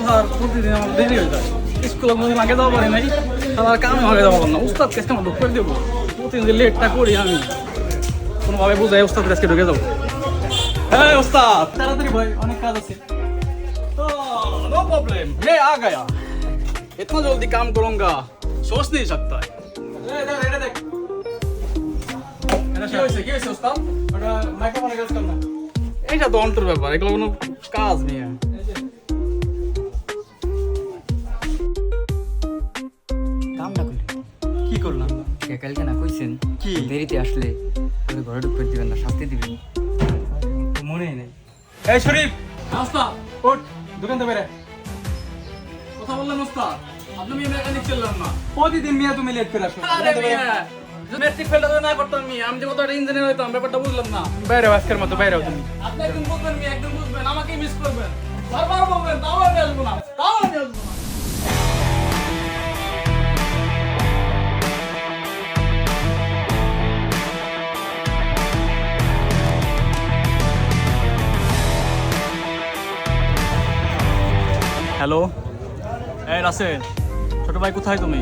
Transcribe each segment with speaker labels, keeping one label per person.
Speaker 1: Sir প্রতিদিন আমার দেরি হয়ে যায় স্কুলে মধ্যে আগে যাওয়া পারি নাই আমার কামে আগে যাওয়া পারলাম না উস্তাদ কাছে আমার ঢুক করে দেবো প্রতিদিন যে লেটটা করি আমি কোনোভাবে বুঝাই উস্তাদ কাছে ঢুকে যাবো হ্যাঁ উস্তাদ তাড়াতাড়ি ভাই অনেক কাজ আছে तो नो प्रॉब्लम मैं आ गया इतना जल्दी काम करूंगा सोच नहीं सकता है কি হয়েছে কি হয়েছে উস্তাদ ওটা মাইক্রোফোনে কাজ কর না এইটা তো অন্তর ব্যাপার এগুলো কোনো কাজ নেই
Speaker 2: কালকে না কইছেন
Speaker 1: কি?
Speaker 2: দেরিতে আসলে ওদের ঘরে ঢুকতে দিবেন না শাস্তি দিবেন।
Speaker 1: মনে নেই। এই শরীফ! নাস্তা ওঠ দোকান থেকে বেরে কথা বললেন ওস্তাদ আপনি মেয়ে মেকানিক চললেন না। প্রতিদিন মিয়া তুমি লেট করে আসো। আরে মিয়া মেট্রিক ফেলটা তো না করতাম মিয়া আমি যে কত একটা ইঞ্জিনিয়ার হইতাম ব্যাপারটা বুঝলাম না। বাইরে আজকের মতো বাইরে তুমি। আপনি একদিন বুঝবেন মিয়া একদিন বুঝবেন আমাকে মিস করবেন। বারবার বলবেন তাও আমি আসব না তাও আমি আসব না। হ্যালো। এই রাসেল ছোট ভাই কোথায় তুমি?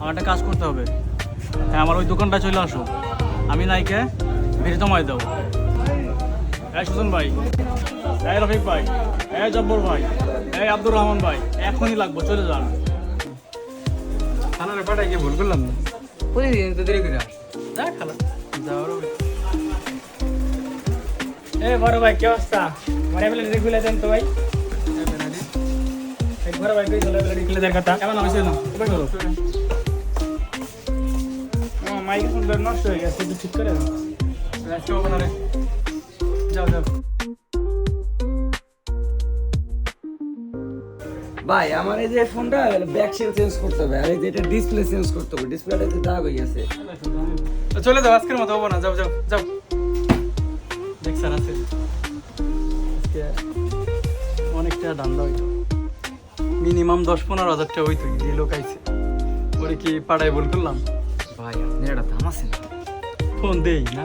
Speaker 1: আমার একটা কাজ করতে হবে। হ্যাঁ আমার ওই দোকানটা চলে আসো। আমি নাইকে ভিড় জমাই দেবো। এই সুজন ভাই এই রফিক ভাই এই জব্বর ভাই এই আব্দুর রহমান ভাই এখনই লাগবো চলে যান।
Speaker 3: থানার ব্যাপারটা গিয়ে ভুল করলাম? না
Speaker 2: প্রতিদিন তো দেরি করে আস।
Speaker 1: যা খালা।
Speaker 3: যাওয়ার।
Speaker 4: এ বড় ভাই কি অবস্থা? আমার বলে খুলে দেন তো ভাই। ভাই চলে এবেলে খুলে দেন কথা।
Speaker 1: কেমন হয়েছে না এবার করো।
Speaker 4: মাইক সুন্দর নষ্ট হয়ে গেছে একটু ঠিক করে দাও।
Speaker 1: আজকে হবে না রে যাও যাও।
Speaker 5: ভাই আমার এই যে ফোনটা ব্যাক সেল চেঞ্জ করতে হবে আর এই যে এটা ডিসপ্লে চেঞ্জ করতে হবে। ডিসপ্লেটা যে দাগ হয়ে গেছে।
Speaker 1: চলে যাও আজকের মতো হব না। যাও যাও যাও। দেখ স্যার আছে। আজকে অনেকটা ধান্দা হইতো মিনিমাম দশ পনেরো হাজার টাকা হইতো যে লোক আইছে। ওরে কি পাড়ায় ভুল করলাম?
Speaker 2: ভাই আপনার একটা দাম আছে না
Speaker 1: ফোন দেই না।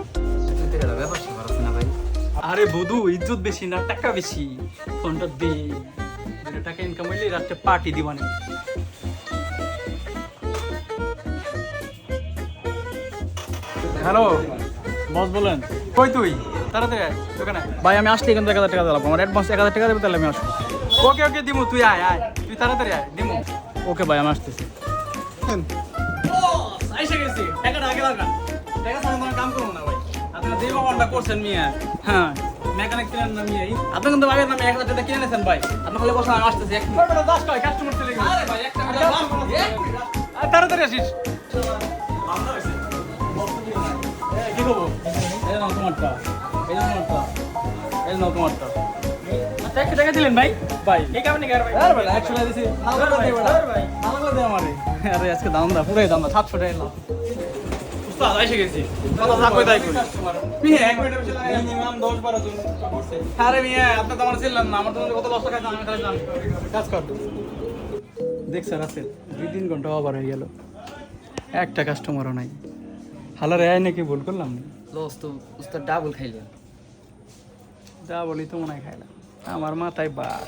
Speaker 2: ব্যাপার স্যাপার আছে না ভাই?
Speaker 1: আরে বধু ইজ্জত বেশি না টাকা বেশি। ফোনটা দে। টাকা ইনকাম হইলে রাত্রে পার্টি দিবানে হ্যালো বস বলেন। কই তুই? তাড়াতাড়ি দোকানে ভাই আমি আসলে কিন্তু এক হাজার টাকা দিলাম আমার অ্যাডভান্স এক হাজার টাকা দেবে তাহলে আমি আসব। ওকে ওকে দিমু তুই আয় আয়। তুই তাড়াতাড়ি আয় দিমু। ওকে ভাই আমি আসতেছি। আইসা গেছি। টাকাটা আগে লাগা। টাকা ছাড়া তোমার কাম করব না ভাই। আপনারা যে মামানটা করছেন মিয়া হ্যাঁ মেকানিক কিনেন না মিয়া আপনি কিন্তু ভাবেন না আমি এক হাজার কিনে নিয়েছেন ভাই। আপনি খালি বসে আমি আসতেছি এক মিনিট। দাস কয়? কাস্টমার চলে গেছে আরে ভাই একটা তাড়াতাড়ি আসিস। এই, কি করব এই নাও তোমারটা। এই নাও তোমারটা। এই নাও তোমারটা।
Speaker 4: আচ্ছা টাকা দিলেন ভাই?
Speaker 1: ভাই।
Speaker 4: এই কারণে ভাই?
Speaker 1: আরে ভাই একশো টাকা দিছি। ভালো করে দে
Speaker 4: ভাই।
Speaker 1: ভালো করে দে আমারে। আরে আজকে দাম দা পুরাই দাম দা সাতশো টাকা এলাম। উস্তাদ এসে গেছি। কথা থাকবে তাই করি। মিয়া এক মিনিটের বেশি লাগে
Speaker 3: মিনিমাম দশ বারো জন করছে
Speaker 1: আরে মিয়া আপনি তো আমার ছিলেন না আমার তো কত লস টাকা আমি খালি জানি। কাজ কর। দেখ স্যার আছে দুই তিন ঘণ্টা ওভার হয়ে গেল। একটা কাস্টমারও নাই। হালার আয় নাকি ভুল করলাম না?
Speaker 2: লস তো উস্তাদ ডাবল খাইলেন।
Speaker 1: যা বলি তো মনে হয় খাইলাম আমার মাথায় বাস।